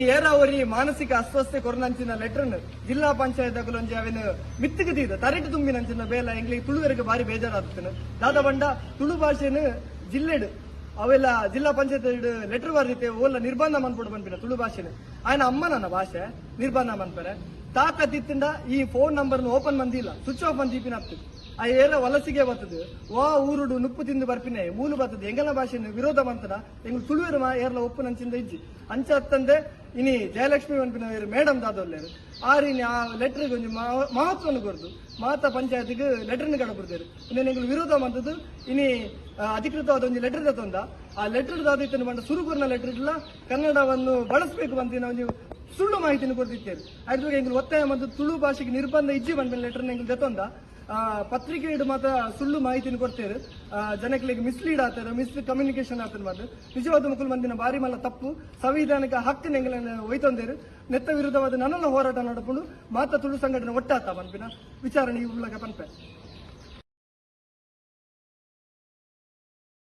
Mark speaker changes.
Speaker 1: ಏರಾವರಿ ಮಾನಸಿಕ ಅಸ್ವಸ್ಥೆ ಕೊರನಂಚಿನ ಲೆಟರ್ ಜಿಲ್ಲಾ ಪಂಚಾಯತ್ ಒಂಜಿ ಅವೆನ್ ಮಿತ್ತಿಗೆ ತೀದ. ತರೆಟ್ ತುಂಬಿನಂಚಿನ ಬೇಲ ಎಂಗ್ಲಿಗೆ ತುಳುವರಿಗೆ ಬಾರಿ ಬೇಜಾರಾಗ್ತಾನೆ. ದಾದ ಬಂಡ ತುಳು ಭಾಷೆನ ಜಿಲ್ಲೆಡ್ ಅವೆಲ್ಲ ಜಿಲ್ಲಾ ಪಂಚಾಯತ್ ಲೆಟರ್ ಬರ್ದಿತ್ತೆ ಓಲ್ಲ ನಿರ್ಬಂಧ ಮನ್ಪುಡು ಬಂದ್ಬಿಡ ತುಳು ಭಾಷೆನ. ಆಯ್ನ ಅಮ್ಮ ನನ್ನ ಭಾಷೆ, ನಿರ್ಬಂಧ ಮನ್ಪರೆ. ತಾಕತ್ತಿತ್ತಿಂದ ಈ ಫೋನ್ ನಂಬರ್ ಓಪನ್ ಬಂದಿಲ್ಲ ಸ್ವಿಚ್ ಆಫ್ ಮಂದೀಪಿನ ಆಗ್ತದೆ. ಆ ಏರ ವಲಸಿಗೆ ಬರ್ತದೆ. ವಾ ಊರುಡು ನುಪ್ಪು ತಿಂದು ಬರ್ಪಿನೆ ಮೂಲು ಬರ್ತದೆ. ಎಂಗಲ ಭಾಷೆನ ವಿರೋಧ ಮಂತನ ಎಂಗ್ ಮಾ ಏರ್ಲ ಒಪ್ಪು ನಂಚಿಂದ ಇಜ್ಜಿ. ಅಂಚ ಹತ್ತಂದೆ ಇನಿ ಜಯಲಕ್ಷ್ಮಿ ಪನ್ಪಿನ ಮೇಡಮ್ ದಾದೊಲ್ಲೇರು ಆರಿನಿ ಆ ಲೆಟರ್ ಒಂಜಿ ಮಹತ್ವ ಕೊರದು ಮಾತಾ ಪಂಚಾಯತ್ಗೆ ಲೆಟರ್ನ ಕಡಬಿಡ್ತಾರೆ ಇನ್ನೇನು ಎಂಗ್ಲು ವಿರೋಧ ಮಂತದ್ದು ಇನಿ ಆ, ಅಧಿಕೃತವಾದ ಒಂದು ಲೆಟರ್ ತಂದ. ಆ ಲೆಟರ್ ದಾದಿತ್ತನ್ನು ಬಂದ ಸುರುಗುರ್ನ ಲೆಟರ್ ಇಲ್ಲ ಕನ್ನಡವನ್ನು ಬಳಸಬೇಕು ಅಂತ ಒಂದು ಸುಳ್ಳು ಮಾಹಿತಿನ ಕೊಡ್ತಿದ್ದೇವೆ ಅದ್ರ ಎಂಗ್ಲು ಒತ್ತಾಯ ಮತ್ತು ತುಳು ಭಾಷೆಗೆ ನಿರ್ಬಂಧ ಇಜ್ಜಿ ಬಂದ ಲೆಟರ್ ಎಂಗ್ಲು ದತ್ತೊಂದ ಆ, ಪತ್ರಿಕೆ ಇಡು ಮಾತ್ರ ಸುಳ್ಳು ಮಾಹಿತಿನ ಕೊಡ್ತೇವೆ. ಜನಗಳಿಗೆ ಮಿಸ್ಲೀಡ್ ಆಗ್ತಾರೆ ಮಿಸ್ ಕಮ್ಯುನಿಕೇಶನ್ ಆಗ್ತಾರೆ ಮಾತ್ರ. ನಿಜವಾದ ಮುಕ್ಕಲು ಮಂದಿನ ಬಾರಿ ಮಲ್ಲ ತಪ್ಪು. ಸಂವಿಧಾನಿಕ ಹಕ್ಕಿನ ಒಯ್ತೊಂದೇರು. ನೆತ್ತ ವಿರುದ್ಧವಾದ ನನ್ನನ್ನು ಹೋರಾಟ ನಡ್ಕೊಂಡು ಮಾತ ತುಳು ಸಂಘಟನೆ ಒಟ್ಟಾತ ಪನ್ಪಿನ ವಿಚಾರಣೆ ಮೂಲಕ ಪನ್ಪೆ